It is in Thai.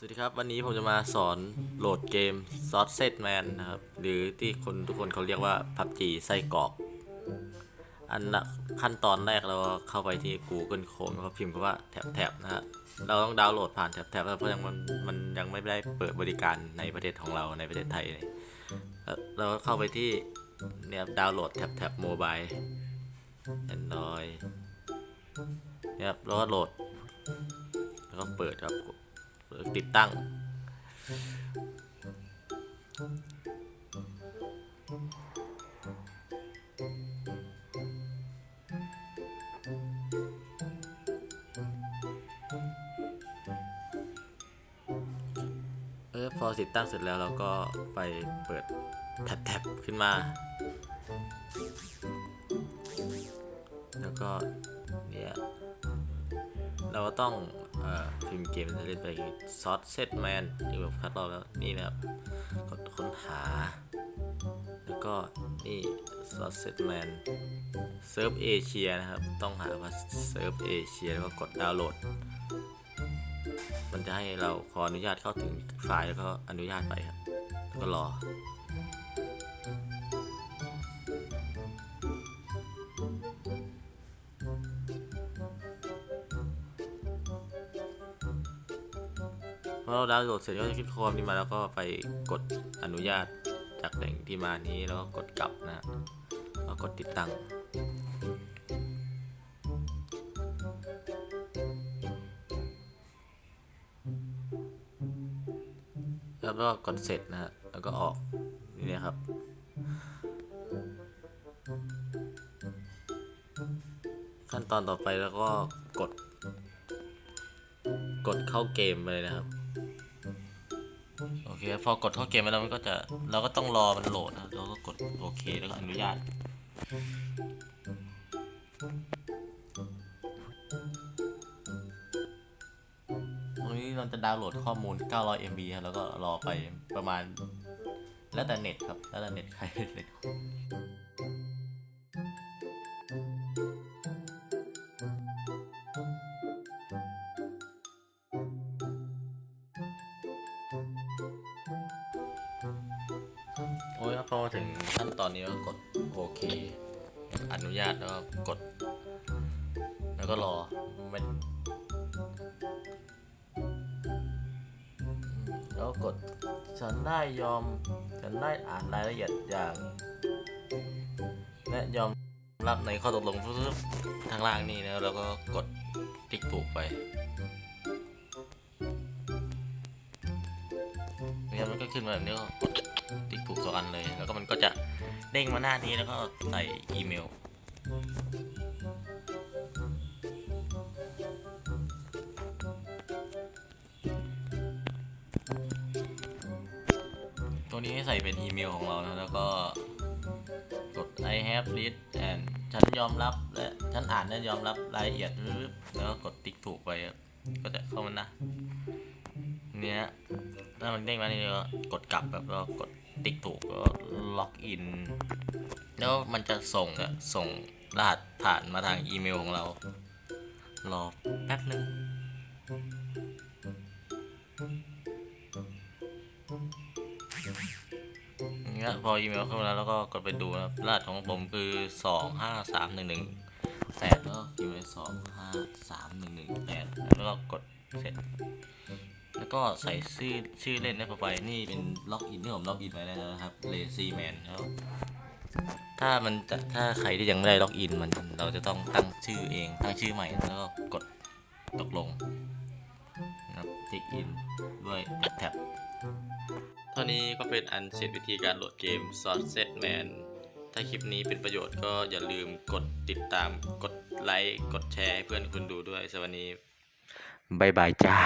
สวัสดีครับ วันนี้ผมจะมาสอนโหลดเกม s o u s a g e Man นะครับ หรือที่คนทุกคนเขาเรียกว่า PUBG ไส้กรอก อันละขั้นตอนแรกเราเข้าไปที่ Google Chrome แล้วก็พิมพ์คำว่าแท็บแท็บนะฮะเราต้องดาวน์โหลดผ่านแท็บแท็บเพราะยังมันมันยังไม่ได้เปิดบริการในประเทศของเราในประเทศไทยเลยแล้วเราก็เข้าไปที่เนี่ยดาวน์โหลดแท็บแท็บโมบาย Android เนี่ยครับแล้วก็โหลดแล้วก็เปิดครับ ติดตั้ง เออพอติดตั้งเสร็จแล้วเราก็ไปเปิดแท็บๆขึ้นมา แล้วก็เนี่ยเราก็ต้อง อ่อพิมพ์เกมที่เล่นไปซอสเซตแมนที่ผมคัดรอบแล้วนี่นะครับกดค้นหา แล้วก็นี่ซอสเซตแมนเซิร์ฟเอเชียนะครับ ต้องหาว่าเซิร์ฟเอเชียแล้วก็กดดาวน์โหลด มันจะให้เราขออนุญาตเข้าถึงไฟล์แล้วก็อนุญาตไปครับแล้วก็รอ พอเราดาวน์โหลดเสร็จก็จะขึ้นข้อความนี้มาแล้วก็ไปกดอนุญาตจากแหล่งที่มานี้แล้วก็กดกลับนะแล้วกดติดตั้งแล้วก็กดเสร็จนะฮะแล้วก็ออกนี่นะครับขั้นตอนต่อไปแล้วก็กด กดเข้าเกมไปเลยนะครับ โอเค พอกดเข้าเกมไปแล้วมันก็จะ เราก็ต้องรอมันโหลดนะ เราก็กดโอเคแล้วก็อนุญาต ตรงนี้เราจะดาวน์โหลดข้อมูล 900 MB ครับแล้วก็รอไปประมาณ แล้วแต่เน็ตครับ แล้วแต่เน็ตใครเน็ต ยพอถึงขั้นตอนนี้ก็กดโอเค อนุญาตแล้วก็กด แล้วก็รอไม่แล้วกดฉันได้ยอม ฉันได้อ่านรายละเอียดอย่าง และยอมรับในข้อตกลงปุ๊บทางล่างนี่นะแล้วก็กดติ๊กถูกไปเนี่ยมันก็ขึ้นมาแบบนี้ก็กด ถูกสอันเลย แล้วก็มันก็จะเด้งมาหน้านี้แล้วก็ใส่อีเมลตัวนี้ให้ใส่เป็นอีเมลของเรานะแล้วก็กด I have read and ฉันยอมรับและฉันอ่านและยอมรับรายละเอียดแล้วก็กดติ๊กถูกไปครับก็จะเข้ามานะเนี้ยถ้ามันเด้งมานี่ก็กดกลับแบบก็กด ติ๊กถูกก็ล็อกอิน แล้วมันจะส่งอะส่งรหัสผ่านมาทางอีเมลของเรา รอแป๊บนึงเงี้ยพออีเมลเข้ามาแล้วก็กดไปดูนะรหัสของผมคือสองห้าสามหนึ่งหนึ่งแปดแล้วก็พิมพ์ไปสองห้าสามหนึ่งหนึ่งแปดแล้วก็กดเสร็จ แล้วก็ใส่ชื่อชื่อเล่นได้เข้าไปนี่เป็นล็อกอินที่ผมล็อกอินไว้แล้วนะครับ Lazy Man แล้วถ้ามันจะถ้าใครที่ยังไม่ได้ล็อกอินมันเราจะต้องตั้งชื่อเองตั้งชื่อใหม่แล้วก็กดตกลงนะครับติ๊กอินด้วยแท็บเท่านี้ก็เป็นอันเสร็จวิธีการโหลดเกม s o u r c e Man ถ้าคลิปนี้เป็นประโยชน์ก็อย่าลืมกดติดตามกดไลค์กดแชร์ให้เพื่อนคุณดูด้วยสวัสดีบายบายจ้า